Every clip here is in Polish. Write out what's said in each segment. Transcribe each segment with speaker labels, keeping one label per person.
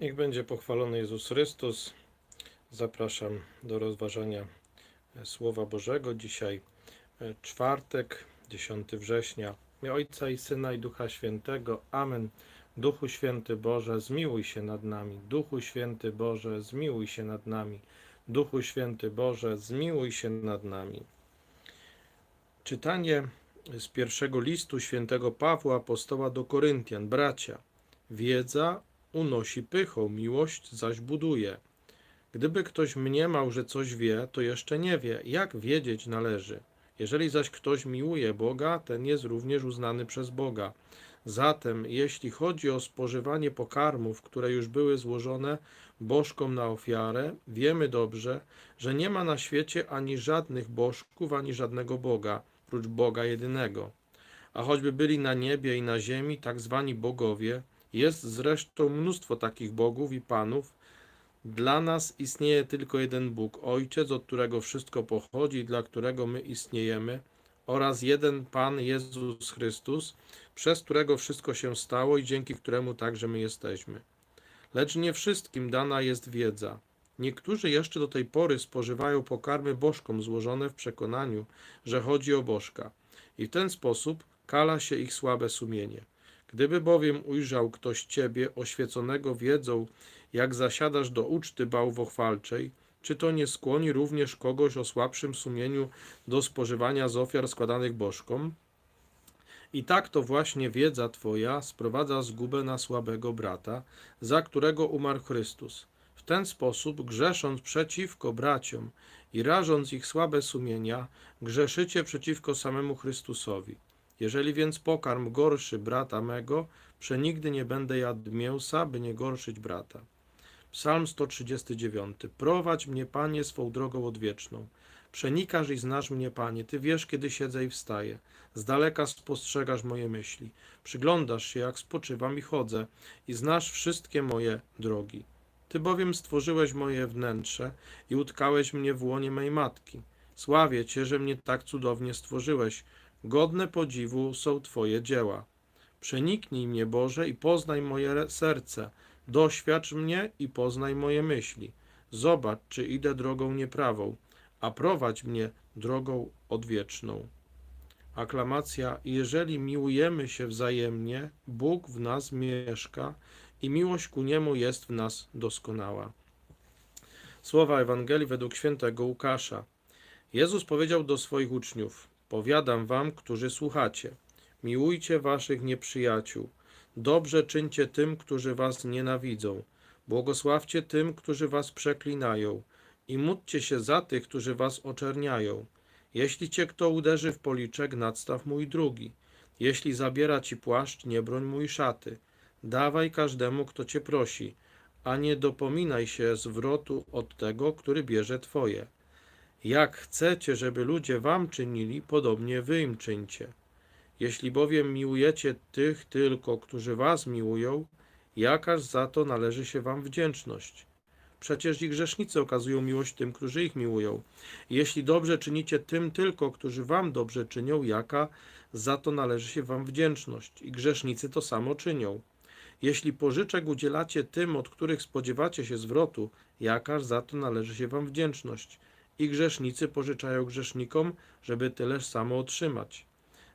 Speaker 1: Niech będzie pochwalony Jezus Chrystus. Zapraszam do rozważania e, Słowa Bożego. Dzisiaj e, czwartek, 10 września. Ojca i Syna i Ducha Świętego. Amen. Duchu Święty Boże, zmiłuj się nad nami. Duchu Święty Boże, zmiłuj się nad nami. Duchu Święty Boże, zmiłuj się nad nami. Czytanie z pierwszego listu świętego Pawła apostoła do Koryntian. Bracia, wiedza unosi pychą, miłość zaś buduje. Gdyby ktoś mniemał, że coś wie, to jeszcze nie wie, jak wiedzieć należy. Jeżeli zaś ktoś miłuje Boga, ten jest również uznany przez Boga. Zatem, jeśli chodzi o spożywanie pokarmów, które już były złożone bożkom na ofiarę, wiemy dobrze, że nie ma na świecie ani żadnych bożków, ani żadnego Boga, prócz Boga jedynego. A choćby byli na niebie i na ziemi, tak zwani bogowie, jest zresztą mnóstwo takich bogów i panów. Dla nas istnieje tylko jeden Bóg, Ojciec, od którego wszystko pochodzi i dla którego my istniejemy, oraz jeden Pan Jezus Chrystus, przez którego wszystko się stało i dzięki któremu także my jesteśmy. Lecz nie wszystkim dana jest wiedza. Niektórzy jeszcze do tej pory spożywają pokarmy bożkom złożone w przekonaniu, że chodzi o bożka, i w ten sposób kala się ich słabe sumienie. Gdyby bowiem ujrzał ktoś ciebie oświeconego wiedzą, jak zasiadasz do uczty bałwochwalczej, czy to nie skłoni również kogoś o słabszym sumieniu do spożywania z ofiar składanych bożkom? I tak to właśnie wiedza Twoja sprowadza zgubę na słabego brata, za którego umarł Chrystus. W ten sposób, grzesząc przeciwko braciom i rażąc ich słabe sumienia, grzeszycie przeciwko samemu Chrystusowi. Jeżeli więc pokarm gorszy brata mego, przenigdy nie będę jadł mięsa, by nie gorszyć brata. Psalm 139. Prowadź mnie, Panie, swą drogą odwieczną. Przenikasz i znasz mnie, Panie. Ty wiesz, kiedy siedzę i wstaję. Z daleka spostrzegasz moje myśli. Przyglądasz się, jak spoczywam i chodzę, i znasz wszystkie moje drogi. Ty bowiem stworzyłeś moje wnętrze i utkałeś mnie w łonie mej matki. Sławię Cię, że mnie tak cudownie stworzyłeś. Godne podziwu są Twoje dzieła. Przeniknij mnie, Boże, i poznaj moje serce. Doświadcz mnie i poznaj moje myśli. Zobacz, czy idę drogą nieprawą, a prowadź mnie drogą odwieczną. Aklamacja: Jeżeli miłujemy się wzajemnie, Bóg w nas mieszka i miłość ku niemu jest w nas doskonała. Słowa Ewangelii według świętego Łukasza. Jezus powiedział do swoich uczniów: Powiadam wam, którzy słuchacie, miłujcie waszych nieprzyjaciół, dobrze czyńcie tym, którzy was nienawidzą, błogosławcie tym, którzy was przeklinają i módlcie się za tych, którzy was oczerniają. Jeśli cię kto uderzy w policzek, nadstaw mój drugi. Jeśli zabiera ci płaszcz, nie broń mój szaty. Dawaj każdemu, kto cię prosi, a nie dopominaj się zwrotu od tego, który bierze twoje. Jak chcecie, żeby ludzie wam czynili, podobnie wy im czyńcie. Jeśli bowiem miłujecie tych tylko, którzy was miłują, jakaż za to należy się wam wdzięczność? Przecież i grzesznicy okazują miłość tym, którzy ich miłują. Jeśli dobrze czynicie tym tylko, którzy wam dobrze czynią, jaka za to należy się wam wdzięczność? I grzesznicy to samo czynią. Jeśli pożyczek udzielacie tym, od których spodziewacie się zwrotu, jakaż za to należy się wam wdzięczność? I grzesznicy pożyczają grzesznikom, żeby tyleż samo otrzymać.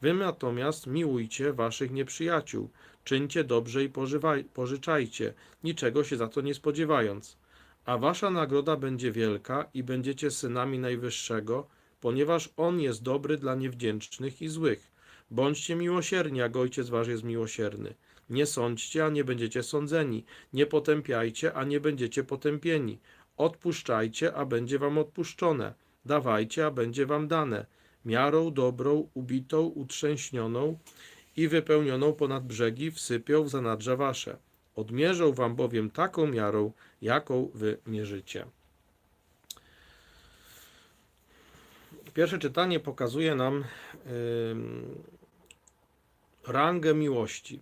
Speaker 1: Wy natomiast miłujcie waszych nieprzyjaciół, czyńcie dobrze i pożywaj, pożyczajcie, niczego się za to nie spodziewając. A wasza nagroda będzie wielka i będziecie synami Najwyższego, ponieważ On jest dobry dla niewdzięcznych i złych. Bądźcie miłosierni, jak Ojciec wasz jest miłosierny. Nie sądźcie, a nie będziecie sądzeni. Nie potępiajcie, a nie będziecie potępieni. Odpuszczajcie, a będzie wam odpuszczone. Dawajcie, a będzie wam dane. Miarą dobrą, ubitą, utrzęśnioną i wypełnioną ponad brzegi wsypią w zanadrza wasze. Odmierzą wam bowiem taką miarą, jaką wy mierzycie. Pierwsze czytanie pokazuje nam ym, rangę miłości.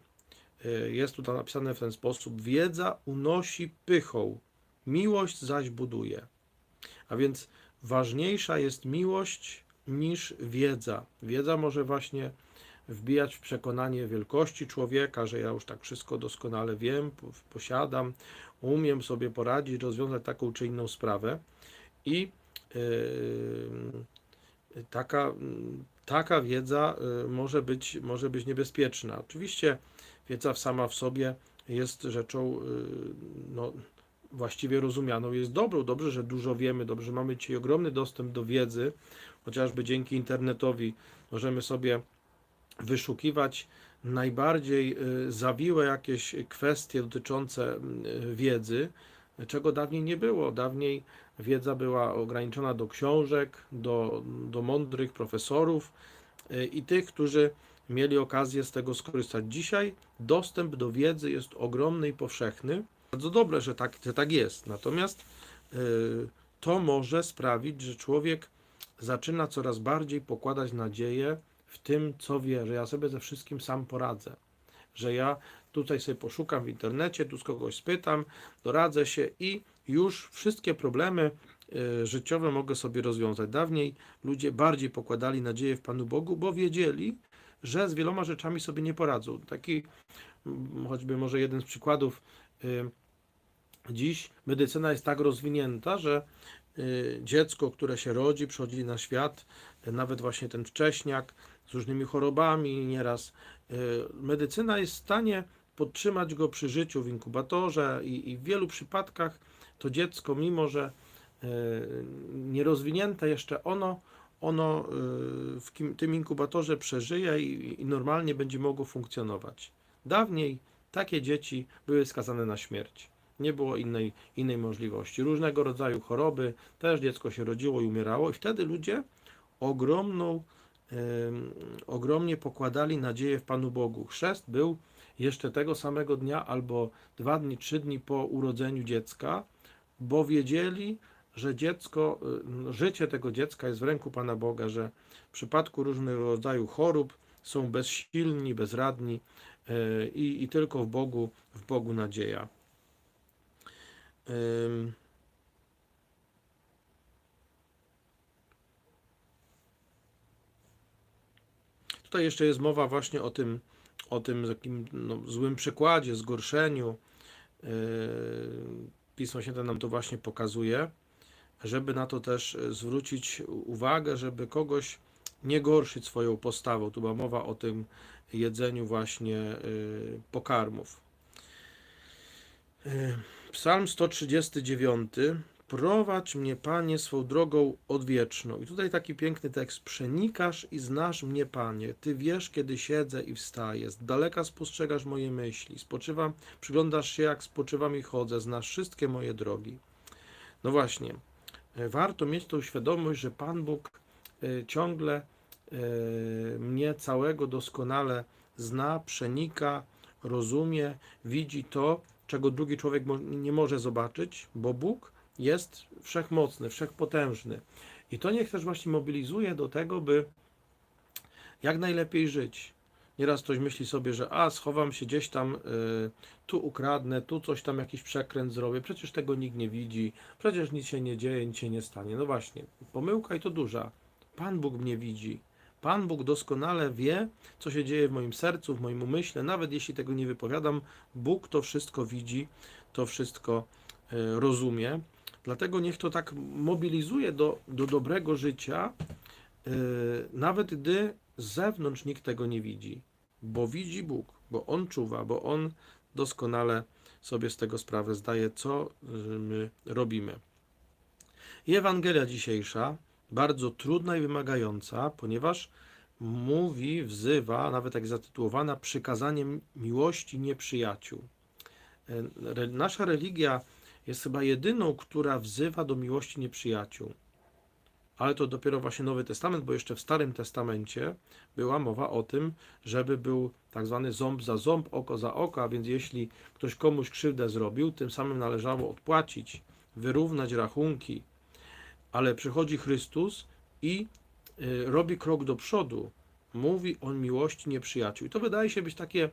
Speaker 1: Y, Jest tutaj napisane w ten sposób: Wiedza unosi pychą, miłość zaś buduje. A więc ważniejsza jest miłość niż wiedza. Wiedza może właśnie wbijać w przekonanie wielkości człowieka, że ja już tak wszystko doskonale wiem, po- posiadam, umiem sobie poradzić, rozwiązać taką czy inną sprawę. I yy, taka, taka wiedza y, może być, może być niebezpieczna. Oczywiście wiedza sama w sobie jest rzeczą y, no, właściwie rozumianą, jest dobrą. Dobrze, że dużo wiemy, dobrze, mamy dzisiaj ogromny dostęp do wiedzy, chociażby dzięki internetowi możemy sobie wyszukiwać najbardziej y, zawiłe jakieś kwestie dotyczące y, wiedzy, czego dawniej nie było. Dawniej wiedza była ograniczona do książek, do, do mądrych profesorów y, i tych, którzy mieli okazję z tego skorzystać. Dzisiaj dostęp do wiedzy jest ogromny i powszechny. Bardzo dobre, że tak, że tak jest. Natomiast y, to może sprawić, że człowiek zaczyna coraz bardziej pokładać nadzieję w tym, co wie, że ja sobie ze wszystkim sam poradzę. Że ja tutaj sobie poszukam w internecie, tu z kogoś spytam, doradzę się i już wszystkie problemy y, życiowe mogę sobie rozwiązać. Dawniej ludzie bardziej pokładali nadzieję w Panu Bogu, bo wiedzieli, że z wieloma rzeczami sobie nie poradzą. Taki choćby może jeden z przykładów. Dziś medycyna jest tak rozwinięta, że y, dziecko, które się rodzi, przychodzi na świat, y, nawet właśnie ten wcześniak z różnymi chorobami, nieraz y, medycyna jest w stanie podtrzymać go przy życiu w inkubatorze i, i w wielu przypadkach to dziecko, mimo że nierozwinięte jeszcze ono, ono w tym inkubatorze przeżyje i, i normalnie będzie mogło funkcjonować. Dawniej takie dzieci były skazane na śmierć. Nie było innej, innej możliwości. Różnego rodzaju choroby, też dziecko się rodziło i umierało, i wtedy ludzie ogromną, ogromnie pokładali nadzieję w Panu Bogu. Chrzest był jeszcze tego samego dnia albo dwa dni, trzy dni po urodzeniu dziecka, bo wiedzieli, że dziecko, życie tego dziecka jest w ręku Pana Boga, że w przypadku różnego rodzaju chorób są bezsilni, bezradni y, i, i tylko w Bogu, w Bogu nadzieja. Tutaj jeszcze jest mowa właśnie o tym, o tym takim no, złym przykładzie, zgorszeniu. Yy, Pismo Święte nam to właśnie pokazuje, żeby na to też zwrócić uwagę, żeby kogoś nie gorszyć swoją postawą. Tu była mowa o tym jedzeniu właśnie yy, pokarmów. Yy, Psalm 139. Prowadź mnie, Panie, swą drogą odwieczną. I tutaj taki piękny tekst. Przenikasz i znasz mnie, Panie. Ty wiesz, kiedy siedzę i wstaję. Z daleka spostrzegasz moje myśli. Spoczywam, przyglądasz się, jak spoczywam i chodzę. Znasz wszystkie moje drogi. No właśnie. e, Warto mieć tą świadomość, że Pan Bóg e, ciągle e, mnie całego doskonale zna, przenika, rozumie, widzi to, czego drugi człowiek nie może zobaczyć, bo Bóg jest wszechmocny, wszechpotężny. I to niech też właśnie mobilizuje do tego, by jak najlepiej żyć. Nieraz ktoś myśli sobie, że a, schowam się gdzieś tam, y, tu ukradnę, tu coś tam, jakiś przekręt zrobię, przecież tego nikt nie widzi, przecież nic się nie dzieje, nic się nie stanie. No właśnie, pomyłka i to duża. Pan Bóg mnie widzi. Pan Bóg doskonale wie, co się dzieje w moim sercu, w moim umyśle, nawet jeśli tego nie wypowiadam, Bóg to wszystko widzi, to wszystko y, rozumie. Dlatego niech to tak mobilizuje do, do dobrego życia, yy, nawet gdy z zewnątrz nikt tego nie widzi, bo widzi Bóg, bo On czuwa, bo On doskonale sobie z tego sprawę zdaje, co yy, my robimy. I Ewangelia dzisiejsza, bardzo trudna i wymagająca, ponieważ mówi, wzywa, nawet jak zatytułowana, przykazaniem miłości nieprzyjaciół. Re- Nasza religia jest chyba jedyną, która wzywa do miłości nieprzyjaciół. Ale to dopiero właśnie Nowy Testament, bo jeszcze w Starym Testamencie była mowa o tym, żeby był tak zwany ząb za ząb, oko za oko, a więc jeśli ktoś komuś krzywdę zrobił, tym samym należało odpłacić, wyrównać rachunki. Ale przychodzi Chrystus i y, robi krok do przodu, mówi o miłości nieprzyjaciół. I to wydaje się być takie,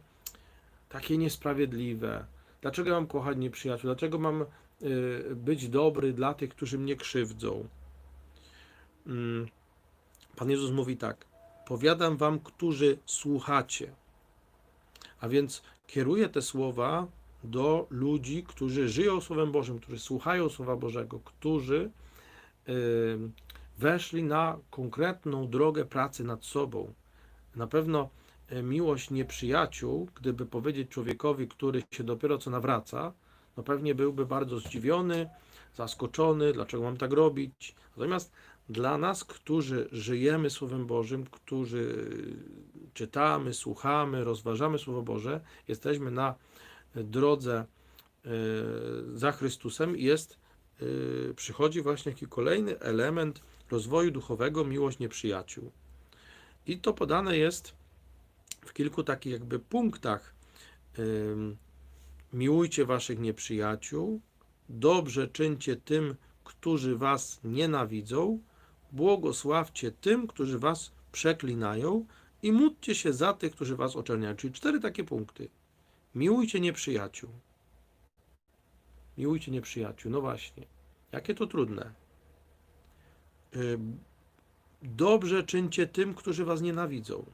Speaker 1: takie niesprawiedliwe. Dlaczego mam kochać nieprzyjaciół? Dlaczego mam y, być dobry dla tych, którzy mnie krzywdzą? Mm, Pan Jezus mówi tak: powiadam wam, którzy słuchacie. A więc kieruję te słowa do ludzi, którzy żyją Słowem Bożym, którzy słuchają Słowa Bożego, którzy weszli na konkretną drogę pracy nad sobą. Na pewno y, miłość nieprzyjaciół, gdyby powiedzieć człowiekowi, który się dopiero co nawraca, no pewnie byłby bardzo zdziwiony, zaskoczony, dlaczego mam tak robić. Natomiast dla nas, którzy żyjemy Słowem Bożym, którzy czytamy, słuchamy, rozważamy Słowo Boże, jesteśmy na drodze e, za Chrystusem, jest, przychodzi właśnie taki kolejny element rozwoju duchowego, miłość nieprzyjaciół. I to podane jest w kilku takich jakby punktach. Miłujcie waszych nieprzyjaciół, dobrze czyńcie tym, którzy was nienawidzą, błogosławcie tym, którzy was przeklinają i módlcie się za tych, którzy was oczerniają. Czyli cztery takie punkty. Miłujcie nieprzyjaciół. Miłujcie nieprzyjaciół. No właśnie. Jakie to trudne. Dobrze czyńcie tym, którzy was nienawidzą.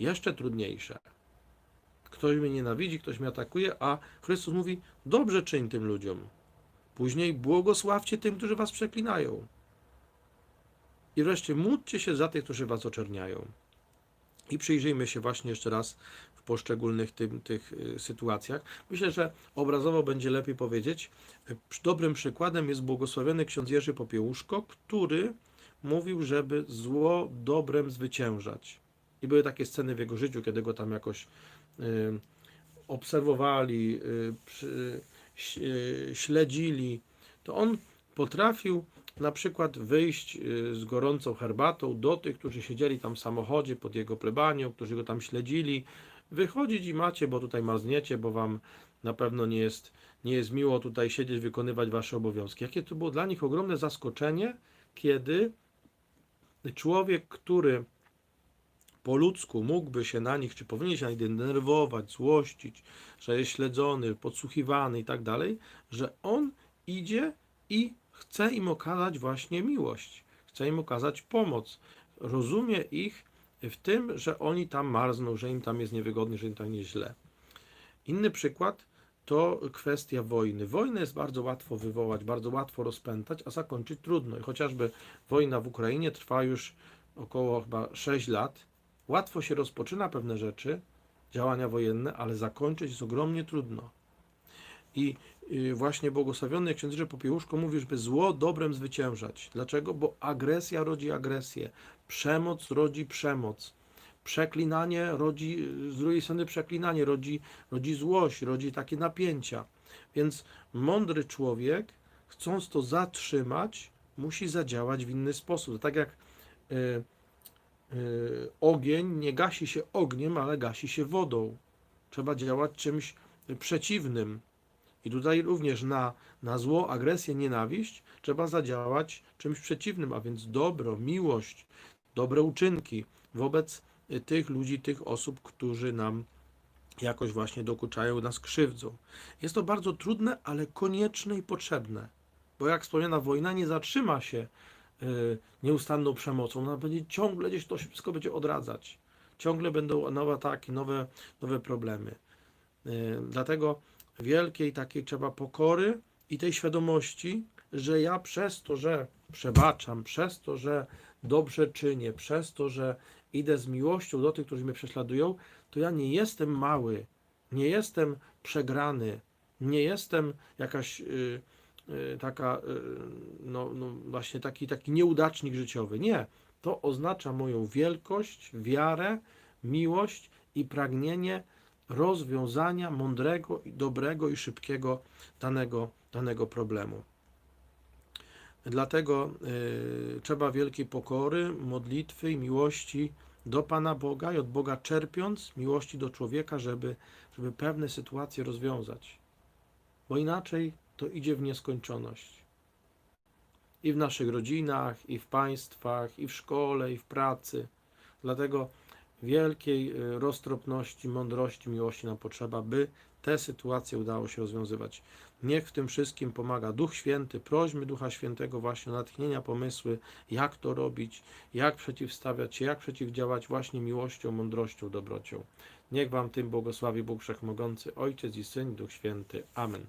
Speaker 1: Jeszcze trudniejsze. Ktoś mnie nienawidzi, ktoś mnie atakuje, a Chrystus mówi: Dobrze czyń tym ludziom. Później błogosławcie tym, którzy was przeklinają. I wreszcie módlcie się za tych, którzy was oczerniają. I przyjrzyjmy się właśnie jeszcze raz poszczególnych tym, tych y, sytuacjach. Myślę, że obrazowo będzie lepiej powiedzieć. Dobrym przykładem jest błogosławiony ksiądz Jerzy Popiełuszko, który mówił, żeby zło dobrem zwyciężać. I były takie sceny w jego życiu, kiedy go tam jakoś y, obserwowali, y, przy, y, śledzili, to on potrafił na przykład wyjść y, z gorącą herbatą do tych, którzy siedzieli tam w samochodzie pod jego plebanią, którzy go tam śledzili, wychodzić i macie, bo tutaj marzniecie, bo wam na pewno nie jest, nie jest miło tutaj siedzieć, wykonywać wasze obowiązki. Jakie to było dla nich ogromne zaskoczenie, kiedy człowiek, który po ludzku mógłby się na nich, czy powinien się na nich denerwować, złościć, że jest śledzony, podsłuchiwany i tak dalej, że on idzie i chce im okazać właśnie miłość, chce im okazać pomoc. Rozumie ich w tym, że oni tam marzną, że im tam jest niewygodnie, że im tam jest źle. Inny przykład to kwestia wojny. Wojnę jest bardzo łatwo wywołać, bardzo łatwo rozpętać, a zakończyć trudno. I chociażby wojna w Ukrainie trwa już około chyba 6 lat. Łatwo się rozpoczyna pewne rzeczy, działania wojenne, ale zakończyć jest ogromnie trudno. I y, właśnie błogosławiony ksiądz Jerzy Popiełuszko mówi, żeby zło dobrem zwyciężać. Dlaczego? Bo agresja rodzi agresję, przemoc rodzi przemoc, przeklinanie rodzi, z drugiej strony przeklinanie rodzi, rodzi złość, rodzi takie napięcia. Więc mądry człowiek, chcąc to zatrzymać, musi zadziałać w inny sposób. Tak jak y, y, ogień nie gasi się ogniem, ale gasi się wodą. Trzeba działać czymś przeciwnym. I tutaj również na, na zło, agresję, nienawiść trzeba zadziałać czymś przeciwnym, a więc dobro, miłość, dobre uczynki wobec y, tych ludzi, tych osób, którzy nam jakoś właśnie dokuczają, nas krzywdzą. Jest to bardzo trudne, ale konieczne i potrzebne, bo jak wspomniana wojna nie zatrzyma się y, nieustanną przemocą, ona będzie ciągle gdzieś to wszystko będzie odradzać. Ciągle będą nowe ataki, nowe, nowe problemy. Y, Dlatego wielkiej takiej trzeba pokory i tej świadomości, że ja przez to, że przebaczam, przez to, że dobrze czynię, przez to, że idę z miłością do tych, którzy mnie prześladują, to ja nie jestem mały, nie jestem przegrany, nie jestem jakaś y, y, taka, y, no, no właśnie taki, taki nieudacznik życiowy. Nie. To oznacza moją wielkość, wiarę, miłość i pragnienie rozwiązania mądrego, dobrego i szybkiego danego, danego problemu. Dlatego y, trzeba wielkiej pokory, modlitwy i miłości do Pana Boga i od Boga czerpiąc miłości do człowieka, żeby, żeby pewne sytuacje rozwiązać. Bo inaczej to idzie w nieskończoność. I w naszych rodzinach, i w państwach, i w szkole, i w pracy. Dlatego wielkiej y, roztropności, mądrości, miłości nam potrzeba, by te sytuacje udało się rozwiązywać. Niech w tym wszystkim pomaga Duch Święty. Prośmy Ducha Świętego właśnie natchnienia, pomysły, jak to robić, jak przeciwstawiać się, jak przeciwdziałać właśnie miłością, mądrością, dobrocią. Niech Wam tym błogosławi Bóg Wszechmogący, Ojciec i Syn, Duch Święty. Amen.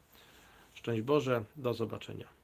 Speaker 1: Szczęść Boże, do zobaczenia.